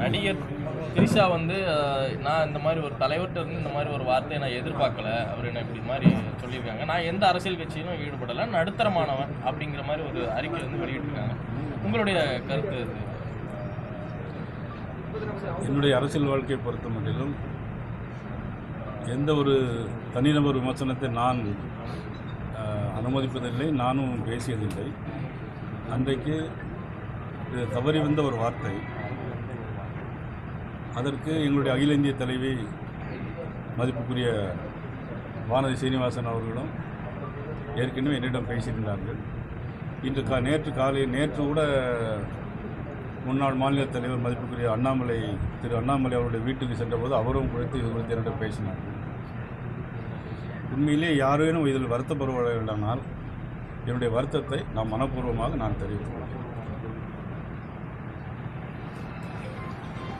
நடிகர் திரிஷா வந்து நான் இந்த மாதிரி ஒரு தலைவர்கிட்ட இருந்து இந்த மாதிரி ஒரு வார்த்தையை நான் எதிர்பார்க்கல. அவர் என்ன இப்படி மாதிரி சொல்லியிருக்காங்க. நான் எந்த அரசியல் கட்சியிலும் ஈடுபடலை. நடுத்தரமானவன் அப்படிங்கிற மாதிரி ஒரு அறிக்கை வந்து வெளியிட்டிருக்காங்க. உங்களுடைய கருத்து என்னுடைய அரசியல் வாழ்க்கையை பொறுத்த மட்டிலும் எந்த ஒரு தனிநபர் விமர்சனத்தை நான் அனுமதிப்பதில்லை நானும் பேசியதில்லை. அன்றைக்கு தவறி வந்த ஒரு வார்த்தை. அதற்கு எங்களுடைய அகில இந்திய தலைவி மதிப்புக்குரிய வானதி சீனிவாசன் அவர்களும் ஏற்கனவே என்னிடம் பேசியிருந்தார்கள். இன்று கா நேற்று காலை நேற்று கூட முன்னாள் மாநில தலைவர் மதிப்புக்குரிய அண்ணாமலை திரு அண்ணாமலை அவருடைய வீட்டுக்கு சென்றபோது அவரும் குறித்து இது குறித்து என்னிடம் பேசினார்கள். உண்மையிலே யாரேனும் இதில் வருத்தப்பட என்னுடைய வருத்தத்தை நான் மனப்பூர்வமாக நான் தெரிவித்துள்ளேன்